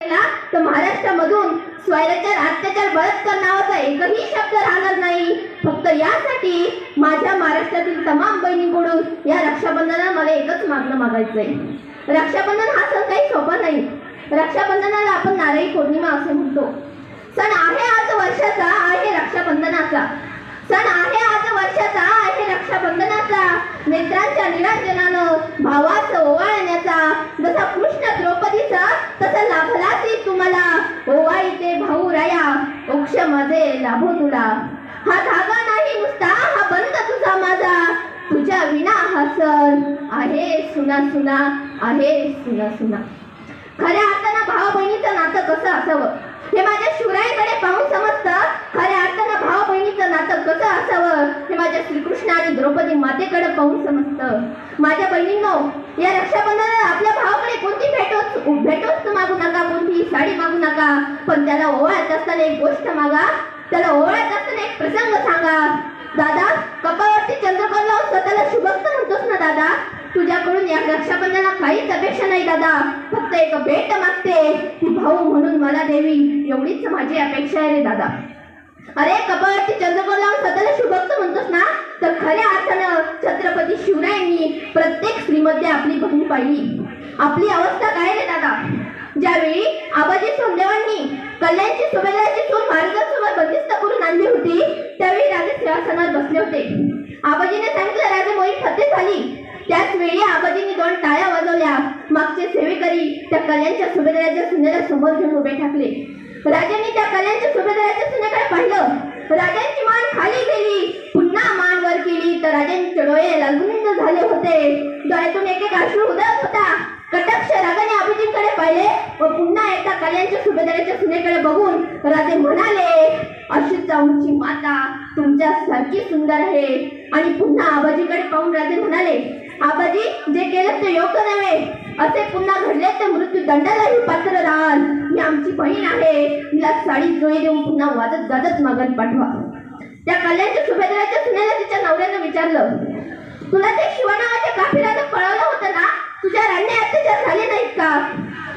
तर महाराष्ट्रामधून स्वैराचार अत्याचार बलात्कार नावाचा एकही शब्द राहणार नाही. फक्त यासाठी माझ्या महाराष्ट्रातील तमाम बहिणींकडून या रक्षाबंधनाला मला एकच मागणं मागायचंय. रक्षाबंधन हा सण काही सोपा नाही. रक्षाबंधनाला आपण नारळी पौर्णिमा असे म्हणतो. सण आहे आज वर्षाचा आहे रक्षाबंधनाचा. सण आहे आज वर्षाचा आहे रक्षाबंधनाचा. नेत्रांच्या निराजनानं भावाचं ओक्ष माझे लाभो तुला. हा धागा नाही नुसता हा बंद तुझा माझा. तुझ्या विना हा सण आहे सुना सुना आहे सुना सुना. खऱ्या अर्थानं भाऊ बहिणीचं नातं कसं असावं? हे माझ्या शिवराईकडे पाहून समजतं खऱ्या अर्थानं भाऊ बहिणीचं नातं कसं असावं? हे माझ्या श्रीकृष्ण आणि द्रौपदी मातेकडे पाहून समजतं. माझ्या बहिणींनो या रक्षाबंधनाला आपल्या भावाकडे कोणती भेटोच भेटोच मागू नका. साडी मागू नका. पण त्याला ओवाळत असताना एक गोष्ट मागा. त्याला ओवाळत असताना एक प्रसंग सांगा. दादा कपाळवरती चंद्रकोर लावून स्वतःला शुभक्त म्हणतोस ना दादा? तुझ्याकडून या रक्षाबंधनाला काहीच अपेक्षा नाही दादा. फक्त एक भेट मागते. ती भाऊ म्हणून मला देवी. एवढीच माझी अपेक्षा आहे रे दादा. अरे कपाळावरती चंद्रकोर लावून स्वतःला शुभक्त म्हणतोस ना? तर खऱ्या अर्थानं छत्रपती शिवरायांनी प्रत्येक स्त्रीमध्ये आपली बहीण पाहिली. आपली अवस्था काय रे दादा? ज्यावेळी आबाजी सोमदेवांनी कल्याणची सुभेदाराची सून महाराजांसमोर बंदिस्त करून आणली होती त्यावेळी राजे सिंहासनावर बसले होते. आबाजीने सांगितलं राजे मोही फते झाली. त्याच वेळी आबाजींनी दोन टाळ्या वाजवल्या. मागचे सेवेकरी त्या कल्याणच्या सुभेदाराच्या सुनेला समोर घेऊन उभे ठाकले. राजांनी त्या कल्याणच्या सुभेदाराच्या सुनेकडे पाहिलं. राजांची मान खाली गेली. पुन्हा मान वर केली. तर राजांचे डोळे लालगुंद झाले होते. डोळ्यातून एक एक अश्रू उदळत होता. कटाक्ष राजाने अभिजितकडे पाहिले व पुन्हा एकदा कल्याणच्या सुभेदाराच्या सुनेकडे बघून राजे म्हणाले अशी चौची माता तुमच्यासारखी सुंदर आहे. आणि पुन्हा आबाजीकडे पाहून राजे म्हणाले आबाजी जे केलं ते योग्य नव्हे. असे पुन्हा घडले तर मृत्यू दंडालाही पात्र राहाल मी आमची बहीण आहे. तिला साडी जोई देऊन पुन्हा वाजत गाजत मागत पाठवा. त्या कल्याणच्या सुभेदाराच्या सुनेला तिच्या नवऱ्यानं विचारलं तुला ते शिवनावाच्या काफिराचं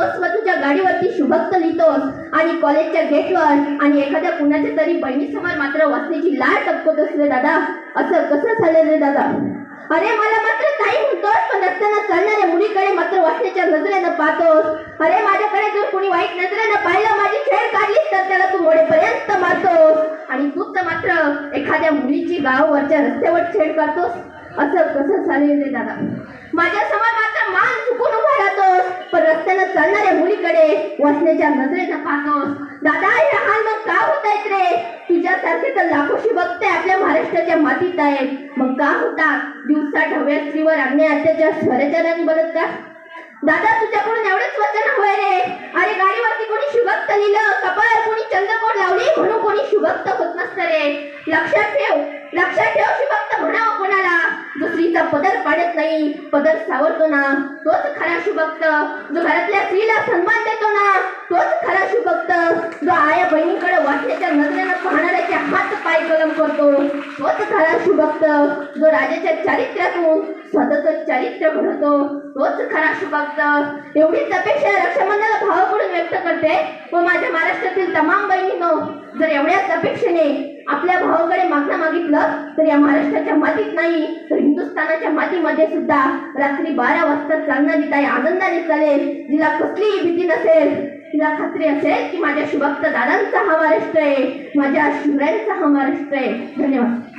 लिहितोस व तुझ्या गाडीवरती शुभक्त लिहितोस आणि कॉलेजच्या गेटवर आणि एखाद्या कुणाच्या तरी बहिणीसमोर मात्र वाचण्याची लाळ टपकतोस रे दादा. असं कसं झालं रे दादा? अरे मला मात्र काही म्हणतोस पण रस्त्यानं चालणाऱ्या मुलीकडे मात्र वाचण्याच्या नजरेनं पाहतोस. अरे माझ्याकडे जर कोणी वाईट नजरेनं पाहिलं माझी खेळ काढलीस तर त्याला तू मोडेपर्यंत मारतोस. आणि तू तर मात्र एखाद्या मुलीची गावावरच्या रस्त्यावर छेड करतोस असं कसं चालेल रे दादा? माझ्यासमोर मात्र मान चुकून उभा राहतोस पण रस्त्यानं वसनेच्या नजरेचा वाचण्याच्या दादा हे हाल मग का होत आहेत रे? तुझ्यासारखे तर लाखोशी बघते आपल्या महाराष्ट्राच्या मातीत आहेत. मग का होतात? दिवसा ढव्या स्त्रीवर अन्य अत्याचार स्वराचाराने बघत का? दादा तुझ्याकडून एवढंच वचन हवंय रे. अरे गाडीवरती कोणी शुभक्त लिहिलं? कपाळावर कोणी चंद्रकोट लावली? म्हणून कोणी शुभक्त होत नसतं रे. लक्षात ठेव. लक्षात ठेव शुभक्त म्हणावं कोणाला? स्त्रीचा पदर पाडत नाही. पदर सावरतो ना तोच खरा शुभक्त जो घरातल्या स्त्रीला सन्मान देतो ना तोच खरा शुभक्त जो आया बहिणीकडे वाटण्याच्या नजरेनं पाहणाऱ्याचे हात पाय कलम करतो तोच खरा शुभक्त जो राजाच्या चारित्र्यातून स्वतःच चारित्र्य घडवतो तोच खरा शुभक्त एवढीच अपेक्षा रक्षाबंधनाला भावाकडून व्यक्त करते. व माझ्या महाराष्ट्रातील तमाम बहिणीनो जर एवढ्याच अपेक्षेने आपल्या म्हटलं तर या महाराष्ट्राच्या मातीत नाही तर हिंदुस्थानाच्या मातीमध्ये सुद्धा रात्री बारा वाजता चालणारी ताई आनंदाने चालेल जिला कसलीही भीती नसेल. तिला खात्री असेल की माझ्या शुभक्त दादांचा हा महाराष्ट्र आहे माझ्या शिवरायांचा हा महाराष्ट्र आहे. धन्यवाद.